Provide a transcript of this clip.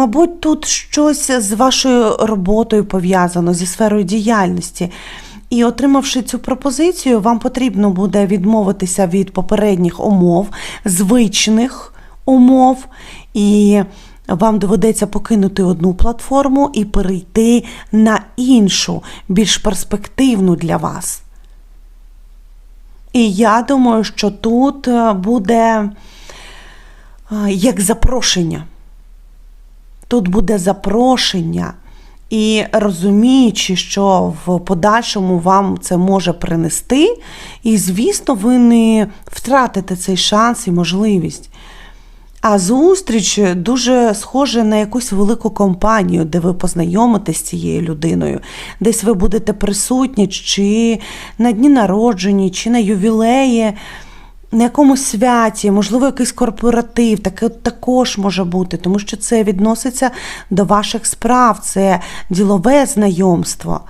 мабуть, тут щось з вашою роботою пов'язано, зі сферою діяльності. І отримавши цю пропозицію, вам потрібно буде відмовитися від попередніх умов, звичних умов, і вам доведеться покинути одну платформу і перейти на іншу, більш перспективну для вас. І я думаю, що тут е, буде е, як запрошення. Тут буде запрошення, і розуміючи, що в подальшому вам це може принести, і, звісно, ви не втратите цей шанс і можливість. А зустріч дуже схожа на якусь велику компанію, де ви познайомитесь з цією людиною, десь ви будете присутні чи на дні народжені, чи на ювілеї, на якомусь святі, можливо, якийсь корпоратив, таке також може бути, тому що це відноситься до ваших справ, це ділове знайомство.